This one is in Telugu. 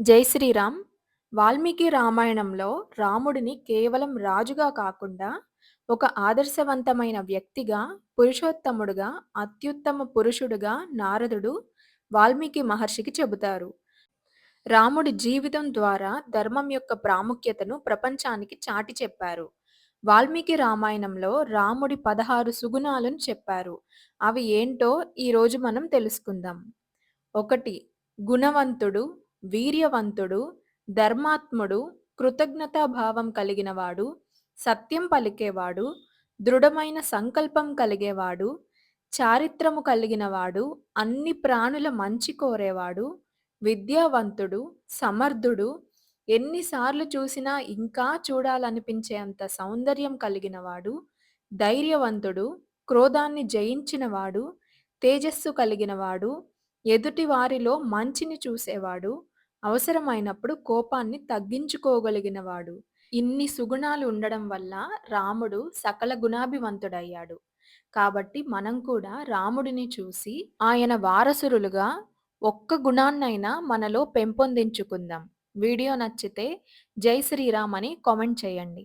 జై శ్రీరామ్. వాల్మీకి రామాయణంలో రాముడిని కేవలం రాజుగా కాకుండా ఒక ఆదర్శవంతమైన వ్యక్తిగా పురుషోత్తముడుగా అత్యుత్తమ పురుషుడుగా నారదుడు వాల్మీకి మహర్షికి చెబుతారు. రాముడి జీవితం ద్వారా ధర్మం యొక్క ప్రాముఖ్యతను ప్రపంచానికి చాటి చెప్పారు. వాల్మీకి రామాయణంలో రాముడి పదహారు సుగుణాలను చెప్పారు. అవి ఏంటో ఈరోజు మనం తెలుసుకుందాం. ఒకటి గుణవంతుడు. వీర్యవంతుడు ధర్మాత్ముడు కృతజ్ఞతాభావం కలిగినవాడు సత్యం పలికేవాడు దృఢమైన సంకల్పం కలిగేవాడు చారిత్రము కలిగినవాడు అన్ని ప్రాణుల మంచి కోరేవాడు విద్యావంతుడు సమర్థుడు ఎన్నిసార్లు చూసినా ఇంకా చూడాలనిపించేంత సౌందర్యం కలిగినవాడు ధైర్యవంతుడు క్రోధాన్ని జయించినవాడు తేజస్సు కలిగినవాడు ఎదుటి వారిలో మంచిని చూసేవాడు అవసరమైనప్పుడు కోపాన్ని తగ్గించుకోగలిగినవాడు. ఇన్ని సుగుణాలు ఉండడం వల్ల రాముడు సకల గుణాభివంతుడయ్యాడు. కాబట్టి మనం కూడా రాముడిని చూసి ఆయన వారసురులుగా ఒక్క గుణాన్నైనా మనలో పెంపొందించుకుందాం. వీడియో నచ్చితే జై శ్రీరామ్ అని కామెంట్ చేయండి.